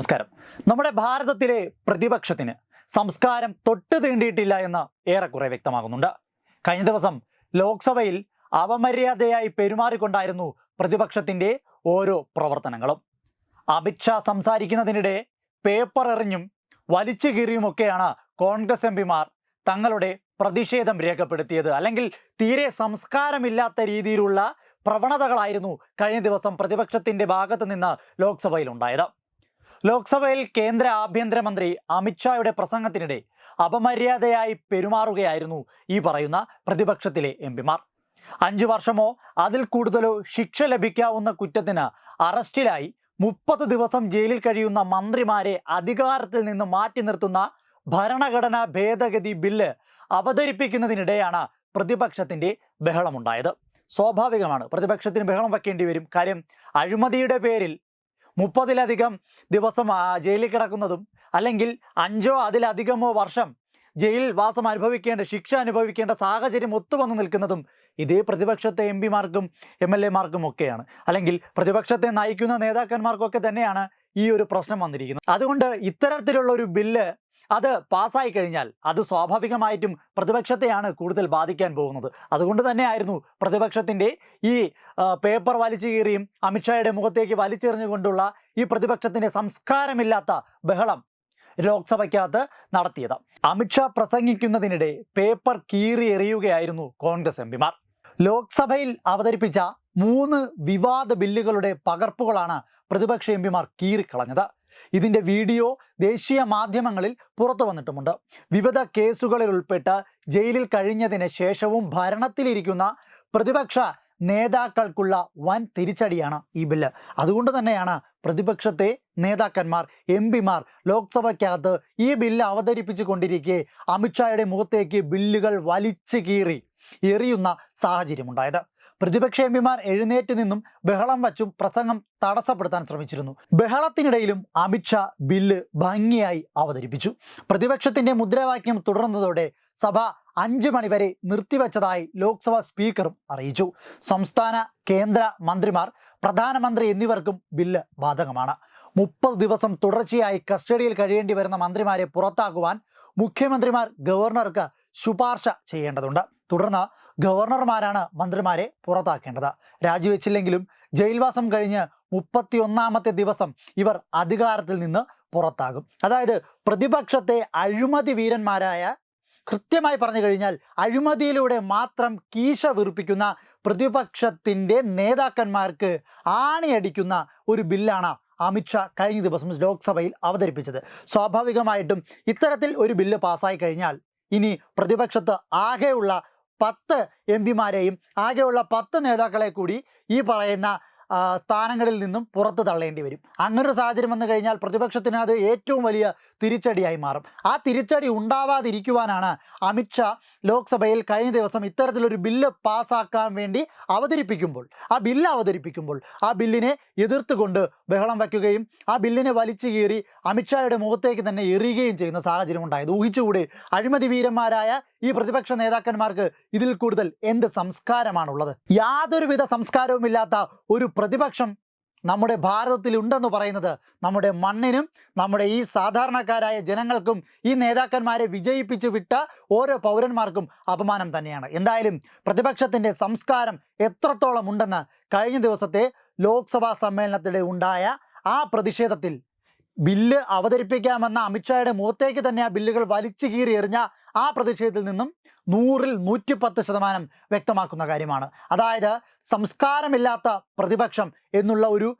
നമസ്കാരം. നമ്മുടെ ഭാരതത്തിലെ പ്രതിപക്ഷത്തിന് സംസ്കാരം തൊട്ട് തീണ്ടിയിട്ടില്ല എന്ന് ഏറെക്കുറെ വ്യക്തമാകുന്നുണ്ട്. കഴിഞ്ഞ ദിവസം ലോക്സഭയിൽ അവമര്യാദയായി പെരുമാറിക്കൊണ്ടായിരുന്നു പ്രതിപക്ഷത്തിന്റെ ഓരോ പ്രവർത്തനങ്ങളും. അമിത്ഷാ സംസാരിക്കുന്നതിനിടെ പേപ്പർ എറിഞ്ഞും വലിച്ചു കീറിയുമൊക്കെയാണ് കോൺഗ്രസ് എം പിമാർ തങ്ങളുടെ പ്രതിഷേധം രേഖപ്പെടുത്തിയത്. അല്ലെങ്കിൽ തീരെ സംസ്കാരമില്ലാത്ത രീതിയിലുള്ള പ്രവണതകളായിരുന്നു കഴിഞ്ഞ ദിവസം പ്രതിപക്ഷത്തിന്റെ ഭാഗത്ത് നിന്ന് ലോക്സഭയിൽ ഉണ്ടായത് ലോക്സഭയിൽ കേന്ദ്ര ആഭ്യന്തരമന്ത്രി അമിത്ഷായുടെ പ്രസംഗത്തിനിടെ അപമര്യാദയായി പെരുമാറുകയായിരുന്നു ഈ പറയുന്ന പ്രതിപക്ഷത്തിലെ എം പിമാർ. അഞ്ചു വർഷമോ അതിൽ കൂടുതലോ ശിക്ഷ ലഭിക്കാവുന്ന കുറ്റത്തിന് അറസ്റ്റിലായി മുപ്പത് ദിവസം ജയിലിൽ കഴിയുന്ന മന്ത്രിമാരെ അധികാരത്തിൽ നിന്ന് മാറ്റി നിർത്തുന്ന ഭരണഘടനാ ഭേദഗതി ബില്ല് അവതരിപ്പിക്കുന്നതിനിടെയാണ് പ്രതിപക്ഷത്തിന്റെ ബഹളമുണ്ടായത്. സ്വാഭാവികമാണ് പ്രതിപക്ഷത്തിന് ബഹളം വെക്കേണ്ടി വരും. കാര്യം അഴിമതിയുടെ പേരിൽ മുപ്പതിലധികം ദിവസം ജയിലിൽ കിടക്കുന്നതും അല്ലെങ്കിൽ അഞ്ചോ അതിലധികമോ വർഷം ജയിൽ വാസം അനുഭവിക്കേണ്ട ശിക്ഷ അനുഭവിക്കേണ്ട സാഹചര്യം ഒത്തുവന്ന് നിൽക്കുന്നതും ഇതേ പ്രതിപക്ഷത്തെ എം പിമാർക്കും എം എൽ എമാർക്കും ഒക്കെയാണ്. അല്ലെങ്കിൽ പ്രതിപക്ഷത്തെ നയിക്കുന്ന നേതാക്കന്മാർക്കൊക്കെ തന്നെയാണ് ഈ ഒരു പ്രശ്നം വന്നിരിക്കുന്നത്. അതുകൊണ്ട് ഇത്തരത്തിലുള്ള ഒരു ബില്ല് അത് പാസ്സായി കഴിഞ്ഞാൽ അത് സ്വാഭാവികമായിട്ടും പ്രതിപക്ഷത്തെയാണ് കൂടുതൽ ബാധിക്കാൻ പോകുന്നത്. അതുകൊണ്ട് തന്നെയായിരുന്നു പ്രതിപക്ഷത്തിന്റെ ഈ പേപ്പർ വലിച്ചു കീറിയും അമിത്ഷായുടെ മുഖത്തേക്ക് വലിച്ചെറിഞ്ഞുകൊണ്ടുള്ള ഈ പ്രതിപക്ഷത്തിന്റെ സംസ്കാരമില്ലാത്ത ബഹളം ലോക്സഭയ്ക്കകത്ത് നടത്തിയത്. അമിത്ഷാ പ്രസംഗിക്കുന്നതിനിടെ പേപ്പർ കീറി എറിയുകയായിരുന്നു കോൺഗ്രസ് എം പിമാർ. ലോക്സഭയിൽ അവതരിപ്പിച്ച മൂന്ന് വിവാദ ബില്ലുകളുടെ പകർപ്പുകളാണ് പ്രതിപക്ഷ എം പിമാർ കീറിക്കളഞ്ഞത്. ഇതിന്റെ വീഡിയോ ദേശീയ മാധ്യമങ്ങളിൽ പുറത്തു വന്നിട്ടുമുണ്ട്. വിവിധ കേസുകളിൽ ഉൾപ്പെട്ട് ജയിലിൽ കഴിഞ്ഞതിന് ശേഷവും ഭരണത്തിലിരിക്കുന്ന പ്രതിപക്ഷ നേതാക്കൾക്കുള്ള വൻ തിരിച്ചടിയാണ് ഈ ബില്ല്. അതുകൊണ്ട് തന്നെയാണ് പ്രതിപക്ഷത്തെ നേതാക്കന്മാർ എം പിമാർ ലോക്സഭയ്ക്കകത്ത് ഈ ബില്ല് അവതരിപ്പിച്ചു കൊണ്ടിരിക്കെ അമിത്ഷായുടെ മുഖത്തേക്ക് ബില്ലുകൾ വലിച്ചു കീറി എറിയുന്ന സാഹചര്യമുണ്ടായത്. പ്രതിപക്ഷ എം പിമാർ എഴുന്നേറ്റ് നിന്നും ബഹളം വച്ചും പ്രസംഗം തടസ്സപ്പെടുത്താൻ ശ്രമിച്ചിരുന്നു. ബഹളത്തിനിടയിലും അമിത്ഷാ ബില്ല് ഭംഗിയായി അവതരിപ്പിച്ചു. പ്രതിപക്ഷത്തിന്റെ മുദ്രാവാക്യം തുടർന്നതോടെ സഭ അഞ്ച് മണിവരെ നിർത്തിവെച്ചതായി ലോക്സഭാ സ്പീക്കറും അറിയിച്ചു. സംസ്ഥാന കേന്ദ്ര മന്ത്രിമാർ പ്രധാനമന്ത്രി എന്നിവർക്കും ബില്ല് ബാധകമാണ്. മുപ്പത് ദിവസം തുടർച്ചയായി കസ്റ്റഡിയിൽ കഴിയേണ്ടി വരുന്ന മന്ത്രിമാരെ പുറത്താക്കുവാൻ മുഖ്യമന്ത്രിമാർ ഗവർണർക്ക് ശുപാർശ ചെയ്യേണ്ടതുണ്ട്. തുടർന്ന് ഗവർണർമാരാണ് മന്ത്രിമാരെ പുറത്താക്കേണ്ടത്. രാജിവെച്ചില്ലെങ്കിലും ജയിൽവാസം കഴിഞ്ഞ് മുപ്പത്തിയൊന്നാമത്തെ ദിവസം ഇവർ അധികാരത്തിൽ നിന്ന് പുറത്താകും. അതായത് പ്രതിപക്ഷത്തെ അഴിമതി വീരന്മാരായ കൃത്യമായി പറഞ്ഞു കഴിഞ്ഞാൽ അഴിമതിയിലൂടെ മാത്രം കീശ വീർപ്പിക്കുന്ന പ്രതിപക്ഷത്തിന്റെ നേതാക്കന്മാർക്ക് ആണിയടിക്കുന്ന ഒരു ബില്ലാണ് അമിത്ഷാ കഴിഞ്ഞ ദിവസം ലോക്സഭയിൽ അവതരിപ്പിച്ചത്. സ്വാഭാവികമായിട്ടും ഇത്തരത്തിൽ ഒരു ബില്ല് പാസ്സായി കഴിഞ്ഞാൽ ഇനി പ്രതിപക്ഷത്ത് ആകെയുള്ള പത്ത് എം പിമാരെയും ആകെയുള്ള പത്ത് നേതാക്കളെ കൂടി ഈ പറയുന്ന സ്ഥാനങ്ങളിൽ നിന്നും പുറത്ത് തള്ളേണ്ടി വരും. അങ്ങനൊരു സാഹചര്യം വന്നു കഴിഞ്ഞാൽ പ്രതിപക്ഷത്തിന് അത് ഏറ്റവും വലിയ തിരിച്ചടിയായി മാറും. ആ തിരിച്ചടി ഉണ്ടാവാതിരിക്കുവാനാണ് അമിത്ഷാ ലോക്സഭയിൽ കഴിഞ്ഞ ദിവസം ഇത്തരത്തിലൊരു ബില്ല് പാസ്സാക്കാൻ വേണ്ടി അവതരിപ്പിക്കുമ്പോൾ ആ ബില്ല് അവതരിപ്പിക്കുമ്പോൾ ആ ബില്ലിനെ എതിർത്തുകൊണ്ട് ബഹളം വയ്ക്കുകയും ആ ബില്ലിനെ വലിച്ചു കീറി അമിത്ഷായുടെ മുഖത്തേക്ക് തന്നെ എറിയുകയും ചെയ്യുന്ന സാഹചര്യം ഉണ്ടായത് ഊഹിച്ചുകൂടി അഴിമതി വീരന്മാരായ ഈ പ്രതിപക്ഷ നേതാക്കന്മാർക്ക് ഇതിൽ കൂടുതൽ എന്ത് സംസ്കാരമാണുള്ളത്? യാതൊരുവിധ സംസ്കാരവുമില്ലാത്ത ഒരു പ്രതിപക്ഷം നമ്മുടെ ഭാരതത്തിൽ ഉണ്ടെന്ന് പറയുന്നത് നമ്മുടെ മണ്ണിനും നമ്മുടെ ഈ സാധാരണക്കാരായ ജനങ്ങൾക്കും ഈ നേതാക്കന്മാരെ വിജയിപ്പിച്ചു വിട്ട ഓരോ പൗരന്മാർക്കും അപമാനം തന്നെയാണ്. എന്തായാലും പ്രതിപക്ഷത്തിന്റെ സംസ്കാരം എത്രത്തോളം ഉണ്ടെന്ന് കഴിഞ്ഞ ദിവസത്തെ ലോക്സഭാ സമ്മേളനത്തിലെ ഉണ്ടായ ആ പ്രതിഷേധത്തിൽ ബില്ല് അവതരിപ്പിക്കാമെന്ന അമിത്ഷായുടെ മുഖത്തേക്ക് തന്നെ ആ ബില്ലുകൾ വലിച്ചു കീറി എറിഞ്ഞ ആ പ്രതിഷേധത്തിൽ നിന്നും നൂറിൽ നൂറ്റിപ്പത്ത് ശതമാനം വ്യക്തമാക്കുന്ന കാര്യമാണ്. അതായത് സംസ്കാരമില്ലാത്ത പ്രതിപക്ഷം എന്നുള്ള ഒരു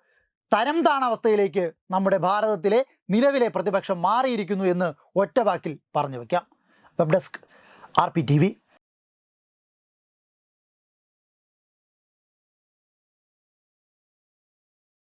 തരം താണാവസ്ഥയിലേക്ക് നമ്മുടെ ഭാരതത്തിലെ നിലവിലെ പ്രതിപക്ഷം മാറിയിരിക്കുന്നു എന്ന് ഒറ്റവാക്കിൽ പറഞ്ഞു വയ്ക്കാം web desk R P T V.